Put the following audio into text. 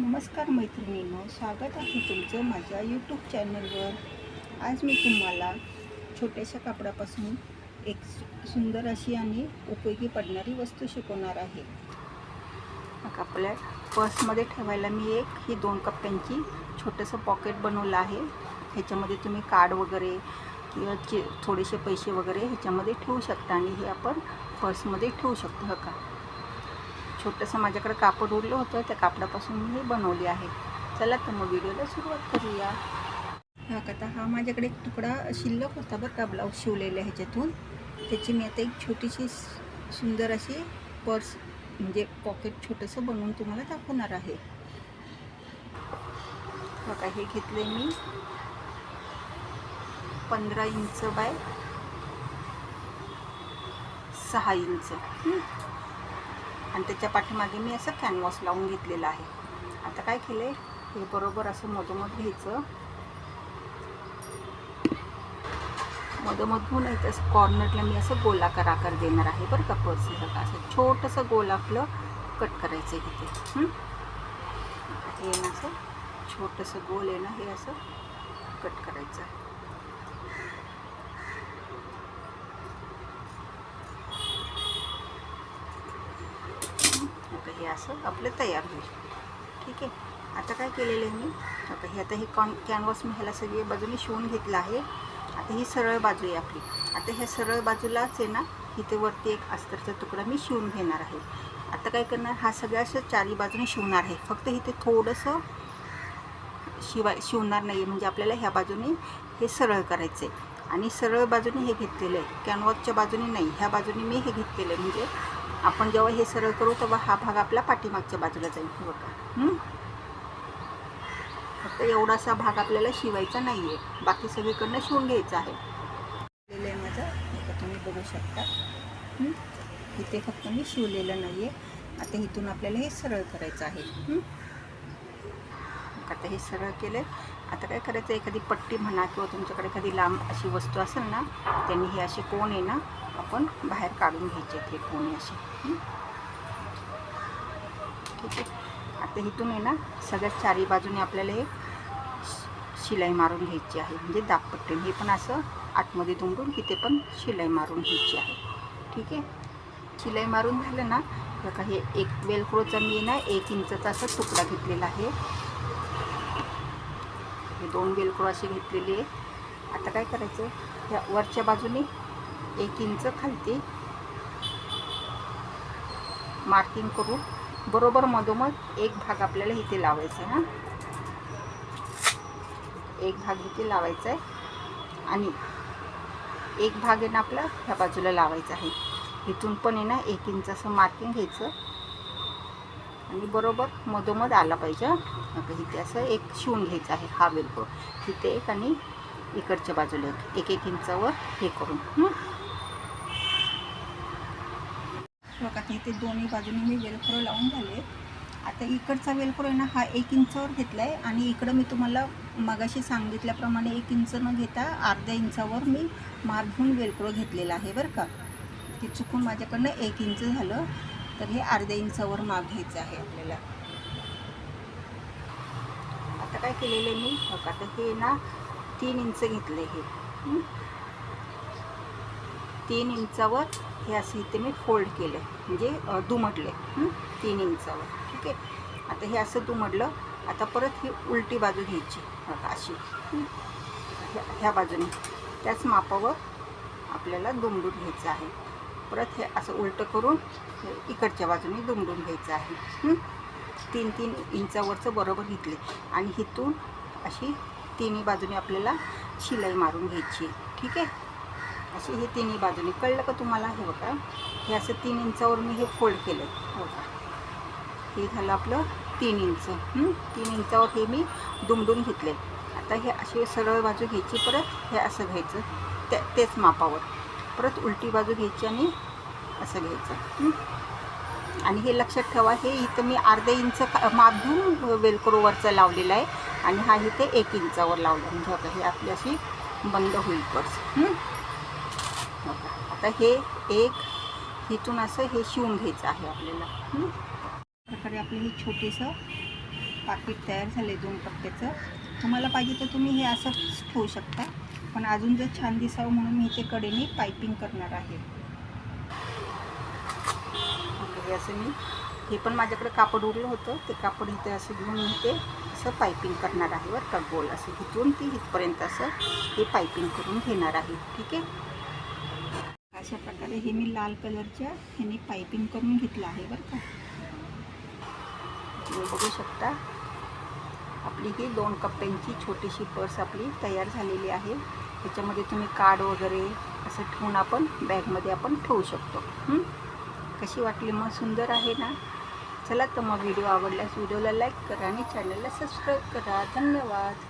नमस्कार मैत्रिणींनो स्वागत आहे तुमचं माझ्या यूट्यूब चॅनलवर आज मी तुम्हाला छोट्याशा कापडापासून एक सुंदर अशी आणि उपयोगी पडणारी वस्तू शिकवणार आहे. आपल्या पर्समध्ये ठेवायला मी एक ही दोन कप्प्यांची छोटंसं पॉकेट बनवलं आहे. ह्याच्यामध्ये तुम्ही कार्ड वगैरे किंवा थोडेसे पैसे वगैरे ह्याच्यामध्ये ठेवू शकता आणि हे आपण पर्समध्ये ठेवू शकतो हो का? छोटंसं माझ्याकडे कापड उरलं होतं त्या कापडापासून मी बनवली आहे. चला तर मग व्हिडिओला सुरुवात करूया. हा कथा हा माझ्याकडे एक तुकडा शिल्लक होता बरं का ब्लाऊज शिवलेला ह्याच्यातून. त्याची मी आता एक छोटीशी सुंदर अशी पर्स म्हणजे पॉकेट छोटंसं बनवून तुम्हाला दाखवणार आहे. बघा हे घेतले मी. पंधरा इंच बाय सहा इंच. आणि त्याच्या पाठीमागे मी असं कॅनव्हास लावून घेतलेलं आहे. आता काय केलं आहे हे बरोबर असं मधोमध घ्यायचं. मधोमध घेऊन येतं असं कॉर्नरला मी असं गोलाकार आकार देणार आहे बरं का पर्स का असं छोटंसं गोल आपलं कट करायचं आहे इथे. हे? ना असं छोटंसं गोल आहे ना हे असं कट करायचं आहे. आता हे असं आपलं तयार होईल. ठीक आहे? आता काय केलेलं आहे मी? आता हे आता हे कॉन कॅनव्हास मी ह्याला सगळी बाजूने शिवून घेतलं आहे. आता ही सरळ बाजू आहे आपली. आता ह्या सरळ बाजूलाच आहे ना इथे वरती एक अस्तरचा तुकडा मी शिवून घेणार आहे. आता काय करणार? हा सगळ्या असं चारी बाजूने शिवणार आहे. फक्त इथे थोडंसं शिवाय शिवणार नाही आहे म्हणजे आपल्याला ह्या बाजूने हे सरळ करायचं आहे आणि सरळ बाजूने हे घेतलेलं आहे. कॅनव्हासच्या बाजूने नाही. ह्या बाजूने मी हे घेतलेलं आहे. म्हणजे आपण जेव्हा हे सरळ करू तेव्हा हा भाग आपला पाठीमागच्या बाजूला जाईल. हे बघा. फक्त एवढासा भाग आपल्याला शिवायचा नाही आहे बाकी सगळीकडनं शिवून घ्यायचं आहे. आहे माझं. तुम्ही बघू शकता. इथे फक्त मी शिवलेलं नाही आहे आता इथून आपल्याला हे सरळ करायचं आहे. आता हे सरळ केलं आता काय करायचं एखादी पट्टी म्हणा किंवा तुमच्याकडे एखादी लांब अशी वस्तू असेल ना त्यांनी हे असे कोण आहे ना आपण बाहेर काढून घ्यायचे हे कोण आहे असे. ठीक आहे. आता इथून आहे ना सगळ्यात चारी बाजूने आपल्याला हे शि- शिलाई मारून घ्यायची आहे. म्हणजे दाबपट्टीने हे पण असं आतमध्ये दुमडून तिथे पण शिलाई मारून घ्यायची आहे. ठीक आहे? शिलाई मारून झालं ना बघा हे एक वेलक्रोचा मी ना एक इंचचा असा तुकडा घेतलेला आहे. हे दोन वेलक्रो असे घेतलेली आहे आता काय करायचं? ह्या वरच्या बाजूने एक इंच खालती मार्किंग करू बरोबर मधोमध एक भाग आपल्याला इथे लावायचा आहे एक भाग इथे लावायचा आहे आणि एक भाग आहे ना आपला ह्या बाजूला लावायचा आहे. इथून पण आहे ना एक इंच असं मार्किंग घ्यायचं. आणि बरोबर मधोमध आला पाहिजे हं. इथे असं एक शिवून घ्यायचं आहे हा बिलकुल. तिथे एक आणि इकडच्या बाजूला एक. एक एक इंचावर हे करून बघा इथे दोन्ही बाजूने मी वेलक्रो लावून झाले. आता इकडचा वेलक्रो आहे ना हा एक इंचावर घेतला आहे आणि इकडं मी तुम्हाला मगाशी सांगितल्याप्रमाणे एक इंच न घेता अर्ध्या इंचावर मी मार्क घेऊन वेलक्रो घेतलेला आहे बरं का? ते चुकून माझ्याकडनं एक इंच झालं. तर हे अर्ध्या इंचावर माप घ्यायचं आहे आपल्याला. आता काय केलेलं आहे मी? बघा आता हे ना तीन इंच घेतले हे. तीन इंचावर हे असे इथे मी फोल्ड केलं म्हणजे अ, दुमडले तीन इंचावर. ठीक आहे? आता हे असं दुमडलं आता परत ही उलटी बाजू घ्यायची. बघा अशी. ह्या ह्या बाजूने. त्याच मापावर आपल्याला दुमडून घ्यायचं आहे. परत हे असं उलटं करून इकडच्या बाजूने दुमडून घ्यायचं आहे. तीन तीन इंचावरचं बरोबर घेतले. आणि इथून अशी तिन्ही बाजूने आपल्याला शिलाई मारून घ्यायची आहे. ठीक आहे? अशी हे तिन्ही बाजूने. कळलं का तुम्हाला? हे बघा. हे असं तीन इंचावर मी हे फोल्ड केलं आहे बघा. हे झालं आपलं तीन इंच. तीन इंचावर हे मी दुमडून घेतले आता हे अशी सरळ बाजू घ्यायची परत हे असं घ्यायचं. त्या तेच मापावर. परत उलटी बाजू घ्यायची आणि असं घ्यायचं. आणि हे लक्षात ठेवा हे इथं मी अर्धे इंच माप घेऊन वेलक्रोवरचं लावलेलं आहे आणि हा इथे एक इंचावर लावला. म्हणजे बघा हे आपली अशी बंद होईल पर्स आता हे एक इथून असं हे शिवून घ्यायचं आहे आपल्याला. प्रकारे आपलं हे छोटेसं पाकिट तयार झालं आहे दोन टप्प्याचं. तुम्हाला पाहिजे तर तुम्ही हे असंच ठेवू शकता. पण अजून जर छान दिसावं म्हणून मी इथे कडेने पायपिंग करणार आहे. असं मी हे पण माझ्याकडे कापड उरलं होतं. ते कापड इथे असं घेऊन मी असं पायपिंग करणार आहे बरं का. गोल असं इथून ती इथपर्यंत असं हे पायपिंग करून घेणार आहे. ठीक आहे? अशा प्रकारे हे मी लाल कलरच्या ह्याने पायपिंग करून घेतलं आहे बरं का. तुम्ही बघू शकता. आपली ही दोन कप्प्यांची छोटीशी पर्स आपली तयार झालेली आहे. त्याच्यामध्ये तुम्ही कार्ड वगैरे असं ठेवून आपण बॅगमध्ये आपण ठेवू शकतो. कशी वाटली? मग सुंदर आहे ना? चला तर मग व्हिडिओ आवडल्यास व्हिडिओला लाईक करा आणि चॅनलला सबस्क्राईब करा. धन्यवाद.